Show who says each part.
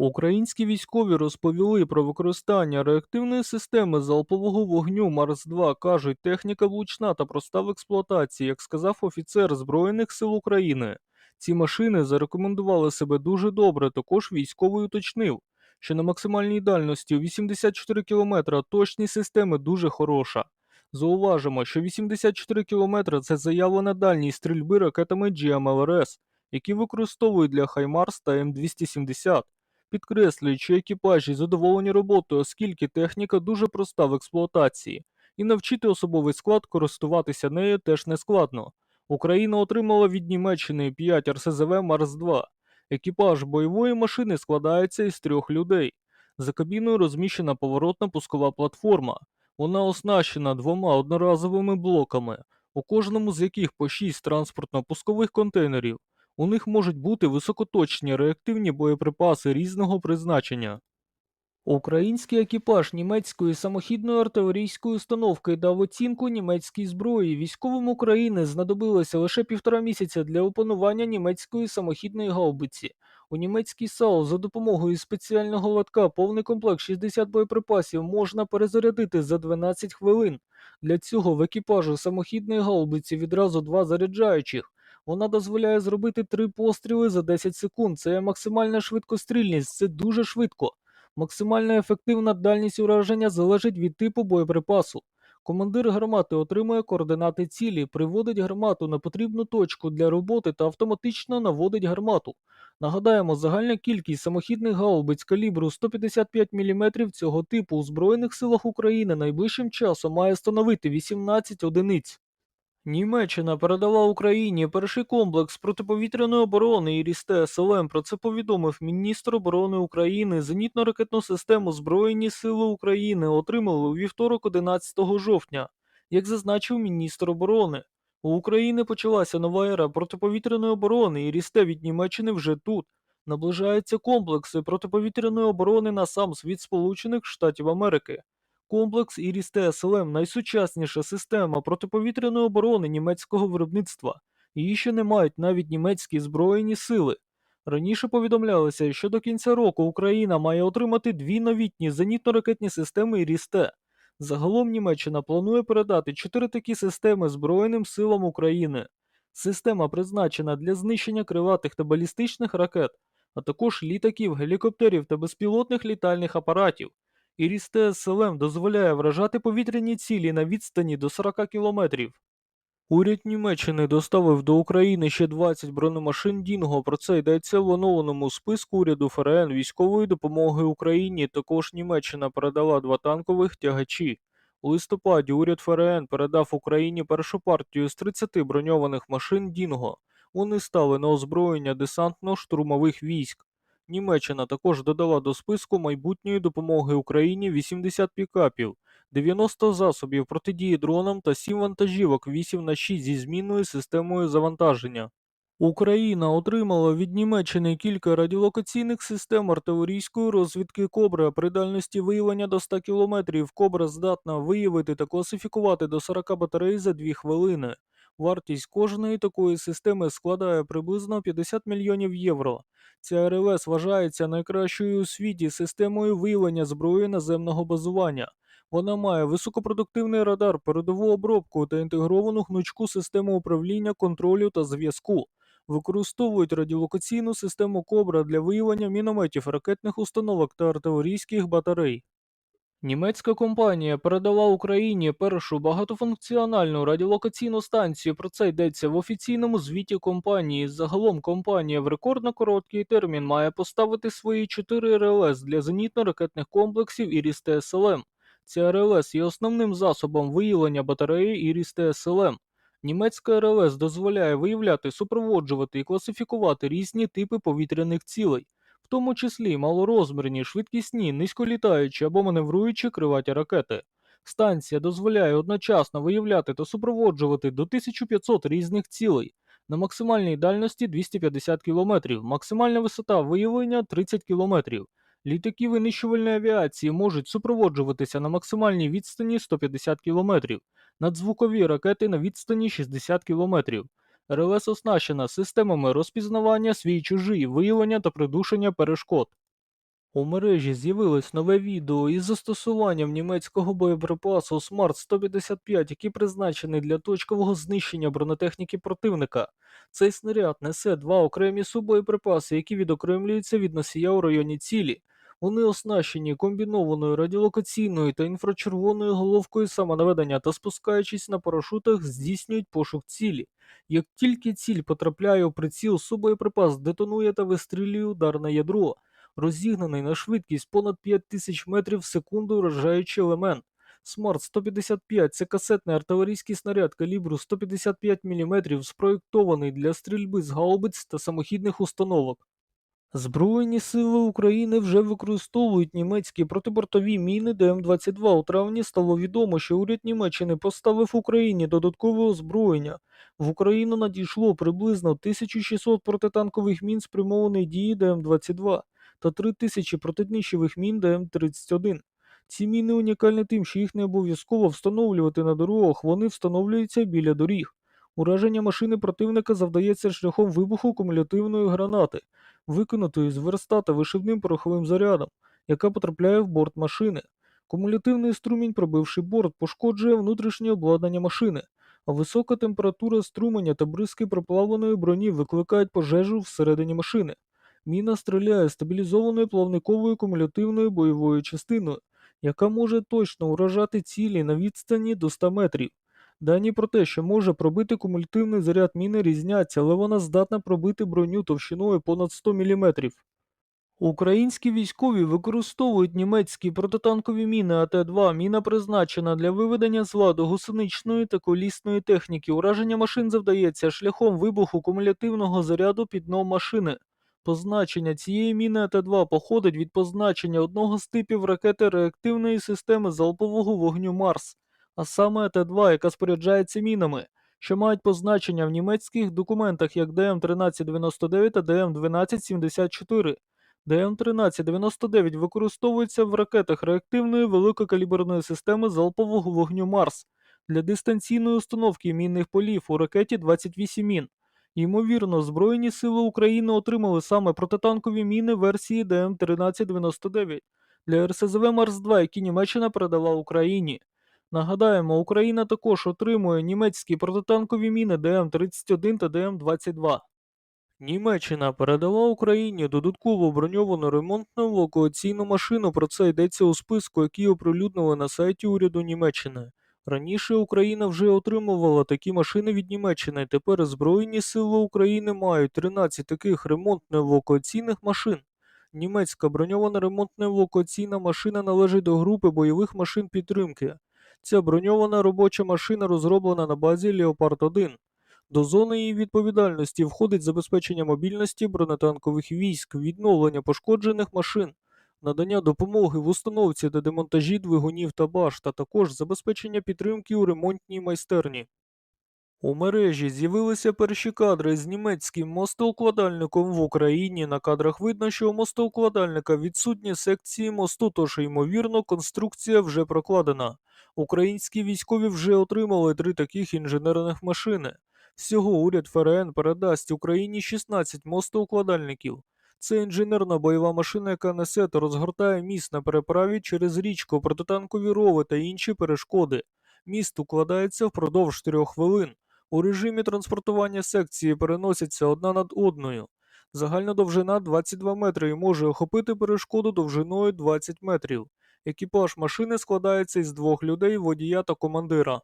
Speaker 1: Українські військові розповіли про використання реактивної системи залпового вогню Марс-2. Кажуть, техніка влучна та проста в експлуатації, як сказав офіцер Збройних сил України. Ці машини зарекомендували себе дуже добре. Також військовий уточнив, що на максимальній дальності у 84 км точність системи дуже хороша. Зауважимо, що 84 км – це заявлена дальність стрільби ракетами GMLRS, які використовують для Хаймарс та М270. Підкреслюють, що екіпажі задоволені роботою, оскільки техніка дуже проста в експлуатації, і навчити особовий склад користуватися нею теж не складно. Україна отримала від Німеччини 5 РСЗВ Марс-2. Екіпаж бойової машини складається із трьох людей. За кабіною розміщена поворотна пускова платформа. Вона оснащена двома одноразовими блоками, у кожному з яких по 6 транспортно-пускових контейнерів. У них можуть бути високоточні реактивні боєприпаси різного призначення. Український екіпаж німецької самохідної артилерійської установки дав оцінку німецькій зброї. Військовим України знадобилося лише півтора місяця для опанування німецької самохідної гаубиці. У німецький САУ за допомогою спеціального лотка повний комплект 60 боєприпасів можна перезарядити за 12 хвилин. Для цього в екіпажу самохідної гаубиці відразу два заряджаючих. Вона дозволяє зробити три постріли за 10 секунд. Це максимальна швидкострільність, це дуже швидко. Максимальна ефективна дальність ураження залежить від типу боєприпасу. Командир гармати отримує координати цілі, приводить гармату на потрібну точку для роботи та автоматично наводить гармату. Нагадаємо, загальна кількість самохідних гаубиць калібру 155 мм цього типу у Збройних силах України найближчим часом має становити 18 одиниць. Німеччина передала Україні перший комплекс протиповітряної оборони Ірісте СЛМ. Про це повідомив міністр оборони України. Зенітно-ракетну систему Збройні Сили України отримали у вівторок 11 жовтня. Як зазначив міністр оборони, у України почалася нова ера протиповітряної оборони. Ірісте від Німеччини вже тут. Наближаються комплекси протиповітряної оборони на сам від Сполучених Штатів Америки. Комплекс Іріс ТСЛМ найсучасніша система протиповітряної оборони німецького виробництва. Її ще не мають навіть німецькі збройні сили. Раніше повідомлялося, що до кінця року Україна має отримати дві новітні зенітно-ракетні системи Іріс-Т. Загалом Німеччина планує передати чотири такі системи Збройним силам України. Система призначена для знищення криватих та балістичних ракет, а також літаків, гелікоптерів та безпілотних літальних апаратів. Ірісте СЛМ дозволяє вражати повітряні цілі на відстані до 40 кілометрів. Уряд Німеччини доставив до України ще 20 бронемашин Дінго. Про це йдеться в оновленому списку уряду ФРН військової допомоги Україні. Також Німеччина передала два танкових тягачі. У листопаді уряд ФРН передав Україні першу партію з 30 броньованих машин Дінго. Вони стали на озброєння десантно-штурмових військ. Німеччина також додала до списку майбутньої допомоги Україні 80 пікапів, 90 засобів протидії дронам та 7 вантажівок 8 на 6 зі змінною системою завантаження. Україна отримала від Німеччини кілька радіолокаційних систем артилерійської розвідки Кобра. При дальності виявлення до 100 км Кобра здатна виявити та класифікувати до 40 батарей за 2 хвилини. Вартість кожної такої системи складає приблизно 50 мільйонів євро. Ця РЛС вважається найкращою у світі системою виявлення зброї наземного базування. Вона має високопродуктивний радар, передову обробку та інтегровану гнучку систему управління, контролю та зв'язку. Використовують радіолокаційну систему Кобра для виявлення мінометів, ракетних установок та артилерійських батарей. Німецька компанія передала Україні першу багатофункціональну радіолокаційну станцію. Про це йдеться в офіційному звіті компанії. Загалом компанія в рекордно короткий термін має поставити свої 4 РЛС для зенітно-ракетних комплексів Іріс ТСЛМ. Ця РЛС є основним засобом виявлення батареї Іріс ТСЛМ. Німецька РЛС дозволяє виявляти, супроводжувати і класифікувати різні типи повітряних цілей в тому числі малорозмірні, швидкісні, низьколітаючі або маневруючі криваті ракети. Станція дозволяє одночасно виявляти та супроводжувати до 1500 різних цілей на максимальній дальності 250 км, максимальна висота виявлення 30 км. Літаки винищувальної авіації можуть супроводжуватися на максимальній відстані 150 км, надзвукові ракети на відстані 60 км. РЛС оснащена системами розпізнавання свій чужий, виявлення та придушення перешкод. У мережі з'явилось нове відео із застосуванням німецького боєприпасу Смарт-155, який призначений для точкового знищення бронетехніки противника. Цей снаряд несе два окремі субоєприпаси, які відокремлюються від носія у районі цілі. Вони оснащені комбінованою радіолокаційною та інфрачервоною головкою самонаведення та спускаючись на парашутах, здійснюють пошук цілі. Як тільки ціль потрапляє у приціл, субоєприпас детонує та вистрілює ударне ядро розігнаний на швидкість понад 5000 метрів в секунду вражаючий елемент. Смарт 155 це касетний артилерійський снаряд калібру 155 мм, спроєктований для стрільби з гаубиць та самохідних установок. Збройні сили України вже використовують німецькі протибортові міни ДМ-22. У травні стало відомо, що уряд Німеччини поставив Україні додаткове озброєння. В Україну надійшло приблизно 1600 протитанкових мін спрямованої дії ДМ-22 та 3000 протиднищових мін ДМ-31. Ці міни унікальні тим, що їх не обов'язково встановлювати на дорогах, вони встановлюються біля доріг. Ураження машини противника завдається шляхом вибуху кумулятивної гранати виконатою з верстата вишивним пороховим зарядом, яка потрапляє в борт машини. Кумулятивний струмінь, пробивши борт, пошкоджує внутрішнє обладнання машини, а висока температура струменя та бризки проплавленої броні викликають пожежу всередині машини. Міна стріляє стабілізованою плавниковою кумулятивною бойовою частиною, яка може точно уражати цілі на відстані до 100 метрів. Дані про те, що може пробити кумулятивний заряд міни різняться, але вона здатна пробити броню товщиною понад 100 мм. Українські військові використовують німецькі протитанкові міни АТ-2. Міна призначена для виведення з ладу гусеничної та колісної техніки. Ураження машин завдається шляхом вибуху кумулятивного заряду під дном машини. Позначення цієї міни АТ-2 походить від позначення одного з типів ракети реактивної системи залпового вогню Марс а саме Т2, яка споряджається мінами, що мають позначення в німецьких документах як ДМ1399 та ДМ1274. ДМ1399 використовується в ракетах реактивної великокаліберної системи залпового вогню Марс для дистанційної установки мінних полів у ракеті 28 мін. Ймовірно, Збройні сили України отримали саме протитанкові міни версії ДМ1399 для РСЗВ Марс-2, які Німеччина передала Україні. Нагадаємо, Україна також отримує німецькі протитанкові міни ДМ-31 та ДМ-22. Німеччина передала Україні додаткову броньовану ремонтну евакуаційну машину. Про це йдеться у списку, який оприлюднили на сайті уряду Німеччини. Раніше Україна вже отримувала такі машини від Німеччини. Тепер Збройні сили України мають 13 таких ремонтно-евакуаційних машин. Німецька броньована ремонтна евакуаційна машина належить до групи бойових машин підтримки. Ця броньована робоча машина розроблена на базі Леопард 1. До зони її відповідальності входить забезпечення мобільності бронетанкових військ, відновлення пошкоджених машин, надання допомоги в установці та демонтажі двигунів та башт, а також забезпечення підтримки у ремонтній майстерні. У мережі з'явилися перші кадри з німецьким мостоукладальником в Україні. На кадрах видно, що у мостоукладальника відсутні секції мосту, тож, ймовірно, конструкція вже прокладена. Українські військові вже отримали три таких інженерних машини. Всього уряд ФРН передасть Україні 16 мостоукладальників. Це інженерна бойова машина, яка несе та розгортає міст на переправі через річку, протитанкові рови та інші перешкоди. Міст укладається впродовж 4 хвилин. У режимі транспортування секції переносяться одна над одною. Загальна довжина 22 метри і може охопити перешкоду довжиною 20 метрів. Екіпаж машини складається із двох людей, водія та командира.